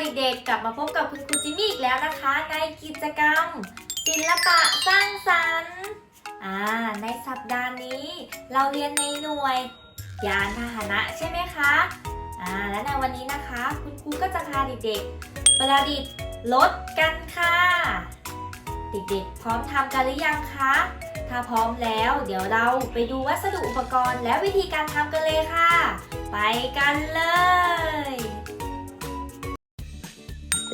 เด็กๆ กลับมาพบกับคุณครูจิมมี่อีกแล้วนะคะ ในกิจกรรม ศิลปะสร้างสรรค์อ่าในสัปดาห์นี้ เราเรียนในหน่วย ยานพาหนะใช่ไหมคะอ่าและในวันนี้นะคะ คุณครูก็จะพาเด็กๆ ประดิษฐ์รถกันค่ะ เด็กๆ พร้อมทำกันหรือยังคะ ถ้าพร้อมแล้ว เดี๋ยวเราไปดูวัสดุอุปกรณ์และวิธีการทำกันเลยค่ะ ไปกันเลย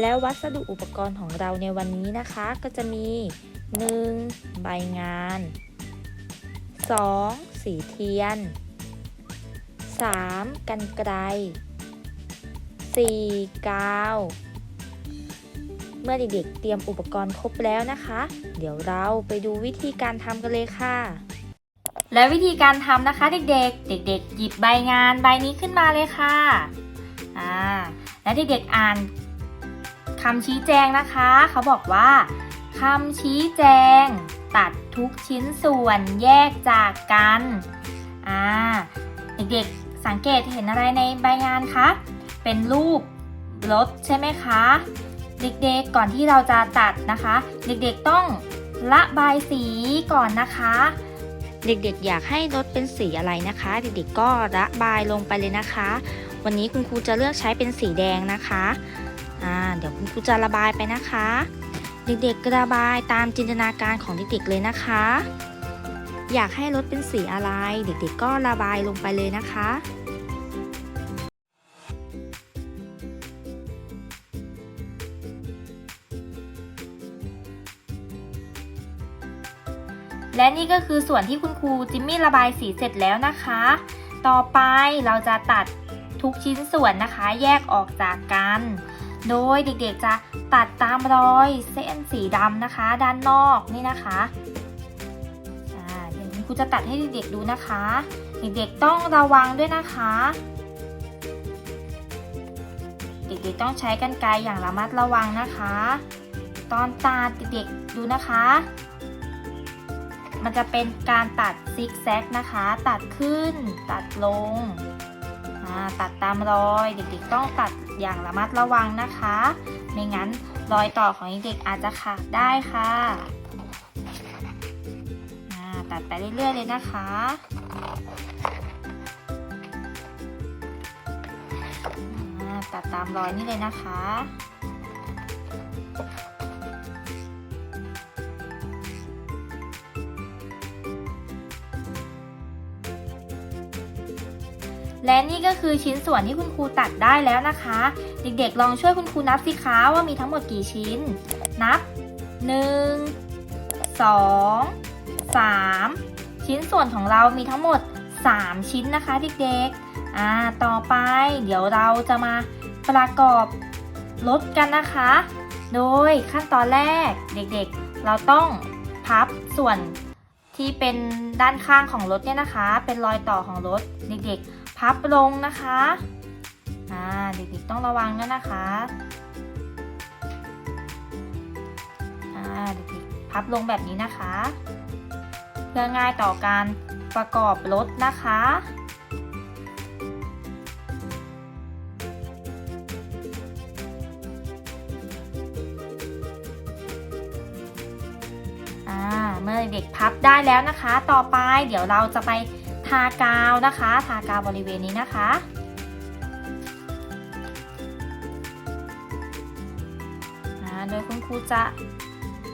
แล้ววัสดุอุปกรณ์ของเราในวันนี้นะคะ ก็จะมี 1. ใบงาน 2. สีเทียน 3. กันไกร 4. กาว เมื่อเด็กๆเตรียมอุปกรณ์ครบแล้วนะคะ เดี๋ยวเราไปดูวิธีการทำกันเลยค่ะ และวิธีการทำนะคะเด็กๆ เด็ก ๆ หยิบใบงานใบนี้ขึ้นมาเลยค่ะอ่าและเด็กๆอ่าน คำชี้แจงนะคะ เขาบอกว่าคำชี้แจง ตัดทุกชิ้นส่วนแยกจากกันอ่าเด็กๆสังเกตเห็นอะไรในใบงานคะ เป็นรูปรถใช่ไหมคะ เด็กๆก่อนที่เราจะตัดนะคะ เด็กๆต้องระบายสีก่อนนะคะ เด็กๆอยากให้รถเป็นสีอะไรนะคะ เด็กๆก็ระบายลงไปเลยนะคะ วันนี้คุณครูจะเลือกใช้เป็นสีแดงนะคะ อ่าเดี๋ยวคุณครูจะระบายไปนะคะ เด็กๆระบายตามจินตนาการของเด็กๆเลยนะคะ อยากให้รถเป็นสีอะไร เด็กๆก็ระบายลงไปเลยนะคะและนี่ก็คือส่วนที่คุณครูจิมมี่ระบายสีเสร็จแล้วนะคะ ต่อไปเราจะตัดทุกชิ้นส่วนนะคะ แยกออกจากกัน โดยเด็กๆจะตัดตามรอยเส้นสีดำนะคะ ด้านนอกนี่นะคะอ่าเดี๋ยวคุณครูจะตัดให้เด็กๆดูนะคะ เด็กๆต้องระวังด้วยนะคะ เด็กๆต้องใช้กรรไกรอย่างระมัดระวังนะคะ ตอนตัดเด็กๆดูนะคะ มันจะเป็นการตัดซิกแซกนะคะ ตัดขึ้นตัดลง ตัดตามรอยเด็กๆต้องตัดอย่างระมัดระวังนะคะ ไม่งั้นรอยต่อของเด็กๆอาจจะขาดได้ค่ะตัดไปเรื่อยๆเลยนะคะตัดตามรอยนี่เลยนะคะ และนี่ก็คือชิ้นส่วนที่คุณครูตัดได้แล้วนะคะ เด็กๆ ลองช่วยคุณครูนับสิคะว่ามีทั้งหมดกี่ชิ้น นับ 1 2 3 ชิ้นส่วนของเรามีทั้งหมด 3 ชิ้นนะคะเด็กๆอ่าต่อไปเดี๋ยวเราจะมาประกอบรถกันนะคะ โดยขั้นตอนแรกเด็กๆ เราต้องพับส่วน ที่เป็นด้านข้างของรถเนี่ยนะคะ เป็นรอยต่อของรถเด็กๆ พับลงนะคะอ่าเด็กๆต้องระวังด้วยนะคะอ่าเด็กๆพับลงแบบนี้นะคะ เพื่อง่ายต่อการประกอบรถนะคะ อ่าเมื่อเด็กพับได้แล้วนะคะ ต่อไปเดี๋ยวเราจะไปทากาวนะคะ ทากาวบริเวณนี้นะคะโดยคุณครูจะ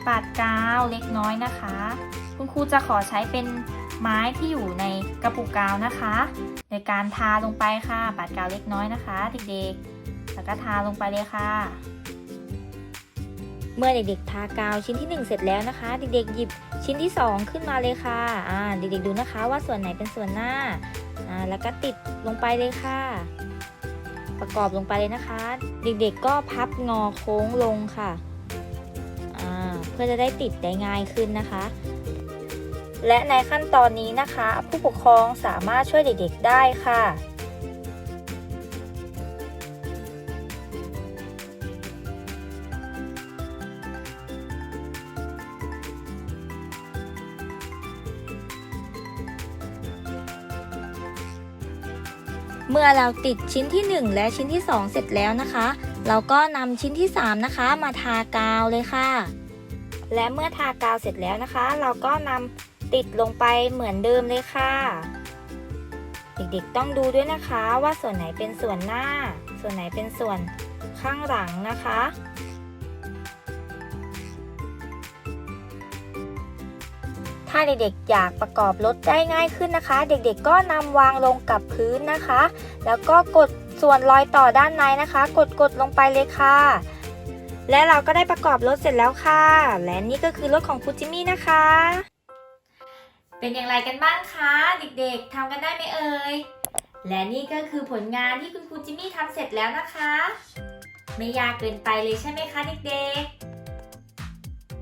ปาดกาวเล็กน้อยนะคะ คุณครูจะขอใช้เป็นไม้ที่อยู่ในกระปุกกาวนะคะในการทาลงไปค่ะ ปาดกาวเล็กน้อยนะคะ เด็กๆ แล้วก็ทาลงไปเลยค่ะ เมื่อเด็กๆทากาวชิ้นที่ 1 เสร็จแล้วนะคะ เด็กๆหยิบชิ้นที่ 2 ขึ้นมาเลยค่ะอ่าเด็กๆดูนะคะว่าส่วนไหนเป็นส่วนหน้าอ่าแล้วก็ติดลงไปเลยค่ะ ประกอบลงไปเลยนะคะ เด็กๆก็พับงอโค้งลงค่ะอ่าเพื่อจะได้ติดได้ง่ายขึ้นนะคะ และในขั้นตอนนี้นะคะ ผู้ปกครองสามารถช่วยเด็กๆได้ค่ะ เมื่อเราติดชิ้นที่ 1 และชิ้นที่ 2 เสร็จแล้วนะคะ เราก็นำชิ้นที่ 3 นะคะ มาทากาวเลยค่ะ และเมื่อทากาวเสร็จแล้วนะคะ เราก็นำติดลงไปเหมือนเดิมเลยค่ะ เด็กๆต้องดูด้วยนะคะว่าส่วนไหนเป็นส่วนหน้า ส่วนไหนเป็นส่วนข้างหลังนะคะ ถ้าเด็กๆอยากประกอบรถได้ง่ายขึ้นนะคะ เด็กๆก็นำวางลงกับพื้นนะคะ แล้วก็กดส่วนรอยต่อด้านในนะคะ กดกดลงไปเลยค่ะ และเราก็ได้ประกอบรถเสร็จแล้วค่ะ และนี่ก็คือรถของคุณจิมมี่นะคะ เป็นอย่างไรกันบ้างคะเด็กๆทำกันได้ไหมเอ่ยและนี่ก็คือผลงานที่คุณครูจิมมี่ทำเสร็จแล้วนะคะ ไม่ยากเกินไปเลยใช่ไหมคะเด็กๆ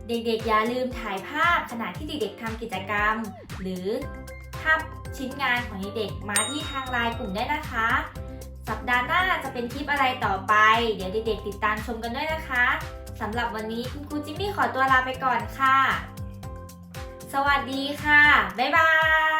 เด็กๆ อย่าลืมถ่ายภาพขณะที่เด็กๆทำกิจกรรม หรือภาพชิ้นงานของเด็กๆมาที่ทางไลน์กลุ่มได้นะคะ สัปดาห์หน้าจะเป็นคลิปอะไรต่อไป เดี๋ยวเด็กๆ ติดตามชมกันด้วยนะคะสำหรับวันนี้คุณครูจิมมี่ขอตัวลาไปก่อนค่ะ สวัสดีค่ะ บ๊ายบาย